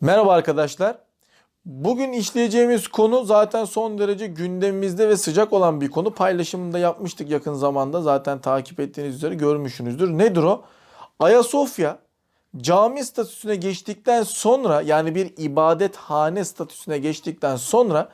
Merhaba arkadaşlar. Bugün işleyeceğimiz konu zaten son derece gündemimizde ve sıcak olan bir konu. Paylaşımını yapmıştık yakın zamanda. Zaten takip ettiğiniz üzere görmüşsünüzdür. Nedir o? Ayasofya cami statüsüne geçtikten sonra yani bir ibadethane statüsüne geçtikten sonra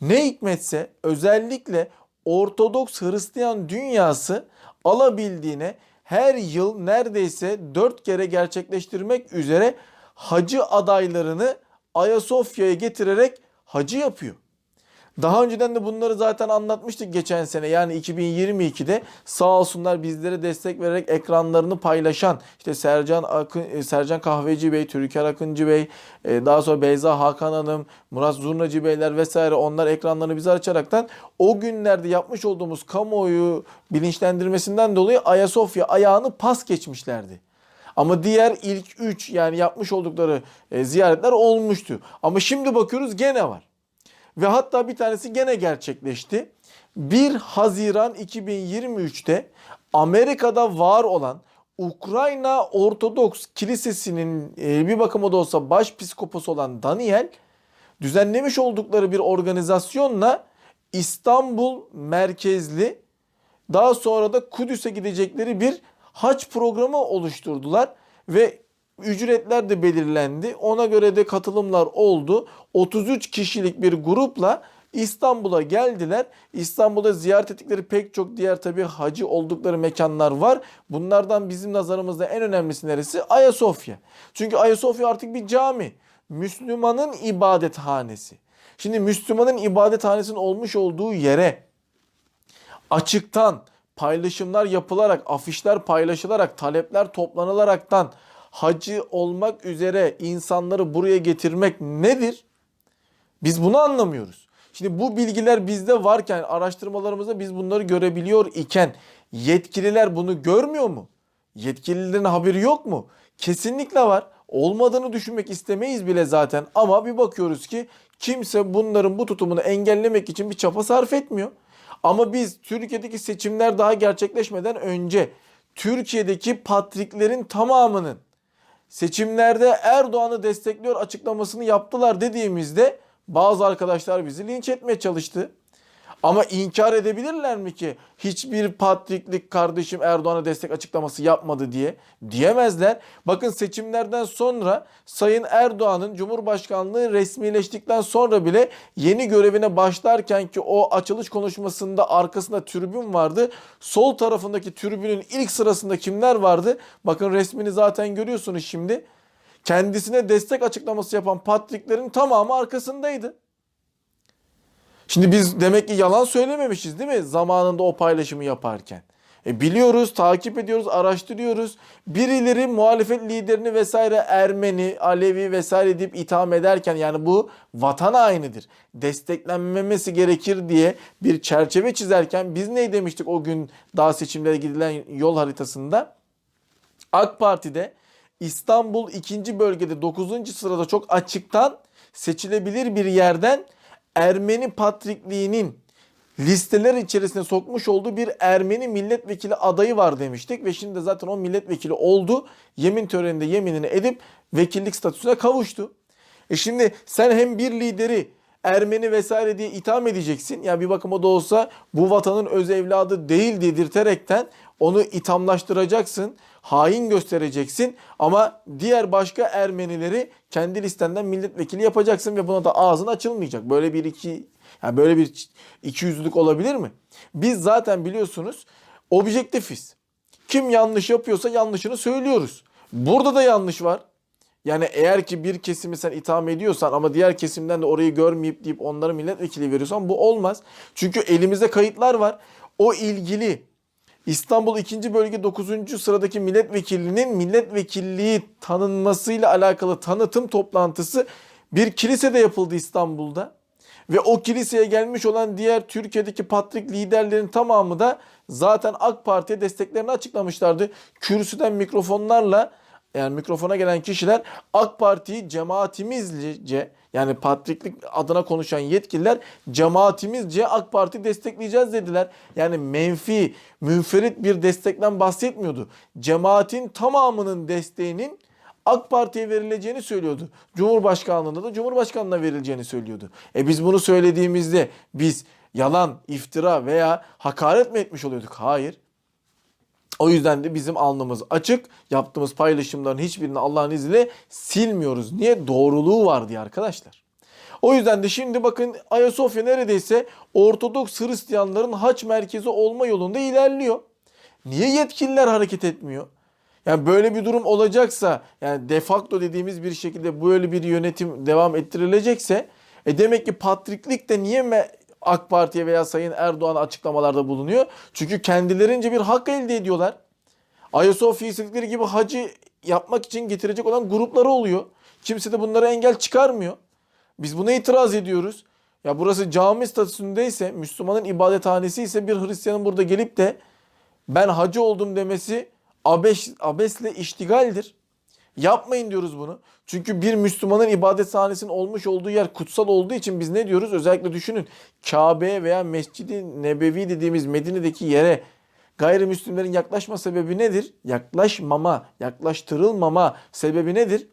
ne hikmetse özellikle Ortodoks Hristiyan dünyası alabildiğine her yıl neredeyse 4 kere gerçekleştirmek üzere hacı adaylarını Ayasofya'ya getirerek hacı yapıyor. Daha önceden de bunları zaten anlatmıştık geçen sene yani 2022'de sağ olsunlar bizlere destek vererek ekranlarını paylaşan işte Sercan Akın, e, Sercan Kahveci Bey, Türker Akıncı Bey, e, daha sonra Beyza Hakan Hanım, Murat Zurnacı Beyler vesaire onlar ekranlarını bize açaraktan o günlerde yapmış olduğumuz kamuoyu bilinçlendirmesinden dolayı Ayasofya ayağını pas geçmişlerdi. Ama diğer ilk 3 yani yapmış oldukları e, ziyaretler olmuştu. Ama şimdi bakıyoruz gene var. Ve hatta bir tanesi gene gerçekleşti. 1 Haziran 2023'te Amerika'da var olan Ukrayna Ortodoks Kilisesi'nin e, bir bakıma da olsa başpiskoposu olan Daniel düzenlemiş oldukları bir organizasyonla İstanbul merkezli daha sonra da Kudüs'e gidecekleri bir haç programı oluşturdular ve ücretler de belirlendi. Ona göre de katılımlar oldu. 33 kişilik bir grupla İstanbul'a geldiler. İstanbul'da ziyaret ettikleri pek çok diğer tabi hacı oldukları mekanlar var. Bunlardan bizim nazarımızda en önemlisi neresi? Ayasofya. Çünkü Ayasofya artık bir cami. Müslümanın ibadethanesi. Şimdi Müslümanın ibadethanesinin olmuş olduğu yere açıktan paylaşımlar yapılarak, afişler paylaşılarak, talepler toplanılaraktan hacı olmak üzere insanları buraya getirmek nedir? Biz bunu anlamıyoruz. Şimdi bu bilgiler bizde varken, araştırmalarımızda biz bunları görebiliyor iken yetkililer bunu görmüyor mu? Yetkililerin haberi yok mu? Kesinlikle var. Olmadığını düşünmek istemeyiz bile zaten ama bir bakıyoruz ki kimse bunların bu tutumunu engellemek için bir çaba sarf etmiyor. Ama biz Türkiye'deki seçimler daha gerçekleşmeden önce Türkiye'deki patriklerin tamamının seçimlerde Erdoğan'ı destekliyor açıklamasını yaptılar dediğimizde bazı arkadaşlar bizi linç etmeye çalıştı. Ama inkar edebilirler mi ki hiçbir patriklik kardeşim Erdoğan'a destek açıklaması yapmadı diye? Diyemezler. Bakın seçimlerden sonra Sayın Erdoğan'ın Cumhurbaşkanlığı resmileştikten sonra bile yeni görevine başlarken ki o açılış konuşmasında arkasında tribün vardı. Sol tarafındaki tribünün ilk sırasında kimler vardı? Bakın resmini zaten görüyorsunuz şimdi. Kendisine destek açıklaması yapan patriklerin tamamı arkasındaydı. Şimdi biz demek ki yalan söylememişiz değil mi zamanında o paylaşımı yaparken? E biliyoruz, takip ediyoruz, araştırıyoruz. Birileri muhalefet liderini vesaire Ermeni, Alevi vesaire deyip itham ederken yani bu vatan hainidir. Desteklenmemesi gerekir diye bir çerçeve çizerken biz ne demiştik o gün daha seçimlere gidilen yol haritasında? AK Parti'de İstanbul 2. bölgede 9. sırada çok açıktan seçilebilir bir yerden Ermeni Patrikliğinin listeler içerisine sokmuş olduğu bir Ermeni milletvekili adayı var demiştik ve şimdi de zaten o milletvekili oldu. Yemin töreninde yeminini edip vekillik statüsüne kavuştu. E şimdi sen hem bir lideri Ermeni vesaire diye itham edeceksin. Yani bir bakıma da olsa bu vatanın öz evladı değil dedirterekten onu ithamlaştıracaksın. Hain göstereceksin ama diğer başka Ermenileri kendi listenden milletvekili yapacaksın ve buna da ağzın açılmayacak. Böyle bir iki yani böyle bir iki yüzlülük olabilir mi? Biz zaten biliyorsunuz objektifiz. Kim yanlış yapıyorsa yanlışını söylüyoruz. Burada da yanlış var. Yani eğer ki bir kesimi sen itham ediyorsan ama diğer kesimden de orayı görmeyip deyip onlara milletvekili veriyorsan bu olmaz. Çünkü elimizde kayıtlar var. O ilgili İstanbul 2. bölge 9. sıradaki milletvekilinin milletvekilliği tanınmasıyla alakalı tanıtım toplantısı bir kilisede yapıldı İstanbul'da. Ve o kiliseye gelmiş olan diğer Türkiye'deki patrik liderlerin tamamı da zaten AK Parti'ye desteklerini açıklamışlardı. Kürsüden mikrofonlarla yani mikrofona gelen kişiler AK Parti'yi cemaatimizce yani patriklik adına konuşan yetkililer cemaatimizce AK Parti destekleyeceğiz dediler. Yani menfi, münferit bir destekten bahsetmiyordu. Cemaatin tamamının desteğinin AK Parti'ye verileceğini söylüyordu. Cumhurbaşkanlığında da Cumhurbaşkanlığına verileceğini söylüyordu. E biz bunu söylediğimizde biz yalan, iftira veya hakaret mi etmiş oluyorduk? Hayır. O yüzden de bizim alnımız açık. Yaptığımız paylaşımların hiçbirini Allah'ın izniyle silmiyoruz. Niye? Doğruluğu var diye arkadaşlar. O yüzden de şimdi bakın Ayasofya neredeyse Ortodoks Hristiyanların haç merkezi olma yolunda ilerliyor. Niye yetkililer hareket etmiyor? Yani böyle bir durum olacaksa yani de facto dediğimiz bir şekilde böyle bir yönetim devam ettirilecekse e demek ki patriklik de niye AK Parti'ye veya Sayın Erdoğan açıklamalarda bulunuyor? Çünkü kendilerince bir hak elde ediyorlar. Ayasofya istedikleri gibi hacı yapmak için getirecek olan grupları oluyor. Kimse de bunlara engel çıkarmıyor. Biz buna itiraz ediyoruz. Ya burası cami statüsündeyse, Müslümanın ibadethanesi ise bir Hristiyanın burada gelip de ben hacı oldum demesi abes, abesle iştigaldir. Yapmayın diyoruz bunu. Çünkü bir Müslümanın ibadethanesinin olmuş olduğu yer kutsal olduğu için biz ne diyoruz? Özellikle düşünün Kabe'ye veya Mescid-i Nebevi dediğimiz Medine'deki yere gayrimüslimlerin yaklaşma sebebi nedir? Yaklaşmama, yaklaştırılmama sebebi nedir?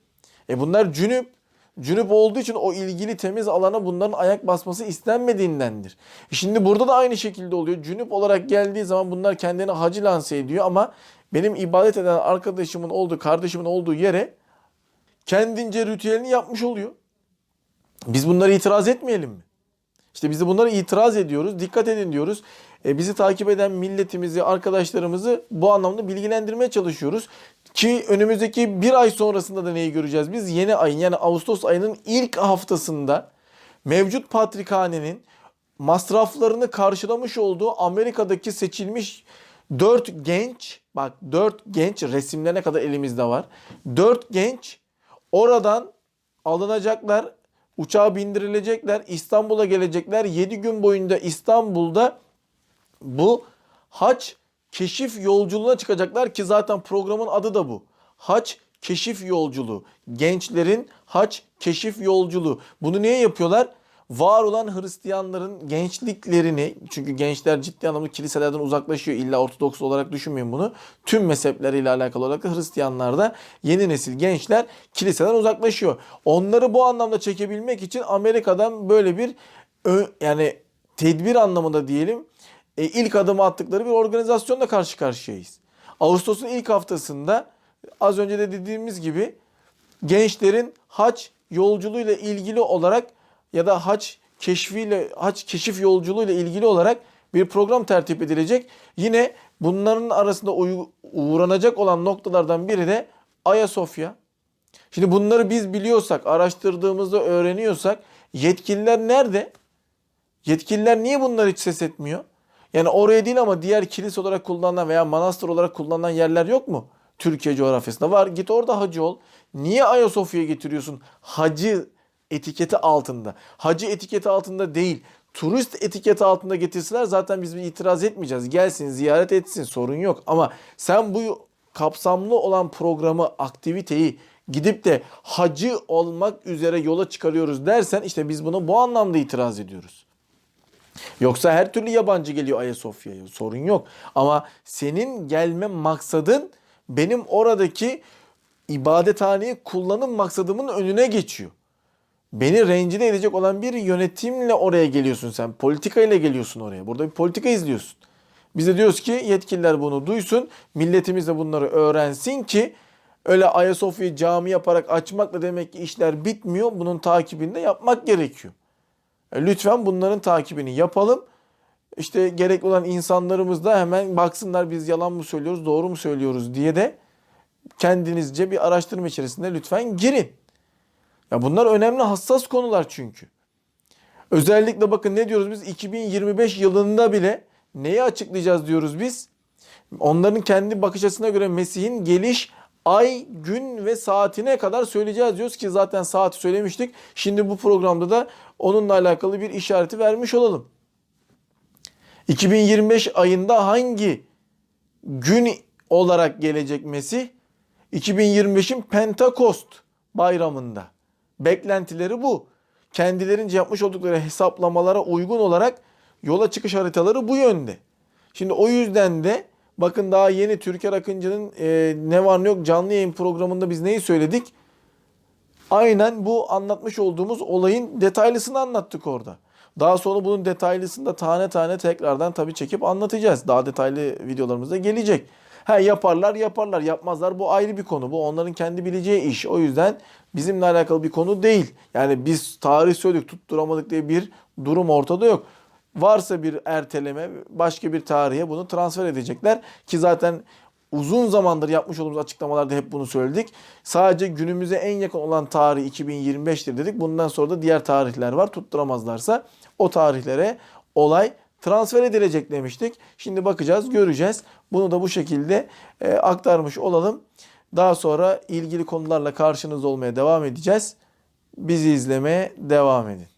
E bunlar cünüp. Cünüp olduğu için o ilgili temiz alana bunların ayak basması istenmediğindendir. E Şimdi burada da aynı şekilde oluyor. Cünüp olarak geldiği zaman bunlar kendini hacı lanse ediyor ama benim ibadet eden arkadaşımın olduğu, kardeşimin olduğu yere kendince ritüelini yapmış oluyor. Biz bunlara itiraz etmeyelim mi? İşte biz de bunlara itiraz ediyoruz. Dikkat edin diyoruz. E, bizi takip eden milletimizi, arkadaşlarımızı bu anlamda bilgilendirmeye çalışıyoruz. Ki önümüzdeki bir ay sonrasında da neyi göreceğiz? Biz yeni ayın yani Ağustos ayının ilk haftasında mevcut patrikhanenin masraflarını karşılamış olduğu Amerika'daki seçilmiş 4 genç, bak 4 genç resimlerine kadar elimizde var. 4 genç oradan alınacaklar, uçağa bindirilecekler, İstanbul'a gelecekler. 7 gün boyunca İstanbul'da bu haç keşif yolculuğuna çıkacaklar ki zaten programın adı da bu. Haç keşif yolculuğu. Gençlerin haç keşif yolculuğu. Bunu niye yapıyorlar? Var olan Hristiyanların gençliklerini çünkü gençler ciddi anlamda kiliselerden uzaklaşıyor. İlla Ortodoks olarak düşünmeyin bunu. Tüm mezhepleriyle alakalı olarak da Hristiyanlar yeni nesil gençler kiliseden uzaklaşıyor. Onları bu anlamda çekebilmek için Amerika'dan böyle bir yani tedbir anlamında diyelim e, ilk adımı attıkları bir organizasyonla karşı karşıyayız. Ağustos'un ilk haftasında az önce de dediğimiz gibi gençlerin haç yolculuğuyla ilgili olarak ya da haç keşfiyle haç keşif yolculuğuyla ilgili olarak bir program tertip edilecek. Yine bunların arasında uğranacak olan noktalardan biri de Ayasofya. Şimdi bunları biz biliyorsak, araştırdığımızda öğreniyorsak yetkililer nerede? Yetkililer niye bunları hiç ses etmiyor? Yani oraya değil ama diğer kilise olarak kullanılan veya manastır olarak kullanılan yerler yok mu? Türkiye coğrafyasında var. Git orada hacı ol. Niye Ayasofya'ya getiriyorsun? Hacı etiketi altında. Hacı etiketi altında değil. Turist etiketi altında getirseler zaten biz bir itiraz etmeyeceğiz. Gelsin ziyaret etsin sorun yok. Ama sen bu kapsamlı olan programı, aktiviteyi gidip de hacı olmak üzere yola çıkarıyoruz dersen işte biz buna bu anlamda itiraz ediyoruz. Yoksa her türlü yabancı geliyor Ayasofya'ya. Sorun yok. Ama senin gelme maksadın benim oradaki ibadethaneyi kullanım maksadımın önüne geçiyor. Beni rencide edecek olan bir yönetimle oraya geliyorsun sen. Politika ile geliyorsun oraya. Burada bir politika izliyorsun. Biz de diyoruz ki yetkililer bunu duysun. Milletimiz de bunları öğrensin ki öyle Ayasofya'yı cami yaparak açmakla demek ki işler bitmiyor. Bunun takibini de yapmak gerekiyor. E, Lütfen bunların takibini yapalım. İşte gerekli olan insanlarımız da hemen baksınlar biz yalan mı söylüyoruz, doğru mu söylüyoruz diye de kendinizce bir araştırma içerisinde lütfen girin. Ya bunlar önemli hassas konular çünkü. Özellikle bakın ne diyoruz biz 2025 yılında bile neyi açıklayacağız diyoruz biz? Onların kendi bakış açısına göre Mesih'in geliş ay, gün ve saatine kadar söyleyeceğiz diyoruz ki zaten saati söylemiştik. Şimdi bu programda da onunla alakalı bir işareti vermiş olalım. 2025 ayında hangi gün olarak gelecek Mesih? 2025'in Pentakost bayramında. Beklentileri bu. Kendilerince yapmış oldukları hesaplamalara uygun olarak yola çıkış haritaları bu yönde. Şimdi o yüzden de Bakın daha yeni Türker Akıncı'nın e, ne var ne yok canlı yayın programında biz neyi söyledik? Aynen bu anlatmış olduğumuz olayın detaylısını anlattık orada. Daha sonra bunun detaylısını da tane tane tekrardan tabii çekip anlatacağız. Daha detaylı videolarımızda gelecek. Ha yaparlar yaparlar yapmazlar bu ayrı bir konu. Bu onların kendi bileceği iş. O yüzden bizimle alakalı bir konu değil. Yani biz tarih söyledik tutturamadık diye bir durum ortada yok. Varsa bir erteleme başka bir tarihe bunu transfer edecekler. Ki zaten uzun zamandır yapmış olduğumuz açıklamalarda hep bunu söyledik. Sadece günümüze en yakın olan tarih 2025'tir dedik. Bundan sonra da diğer tarihler var. Tutturamazlarsa o tarihlere olay transfer edilecek demiştik. Şimdi bakacağız, göreceğiz. Bunu da bu şekilde e, aktarmış olalım. Daha sonra ilgili konularla karşınızda olmaya devam edeceğiz. Bizi izlemeye devam edin.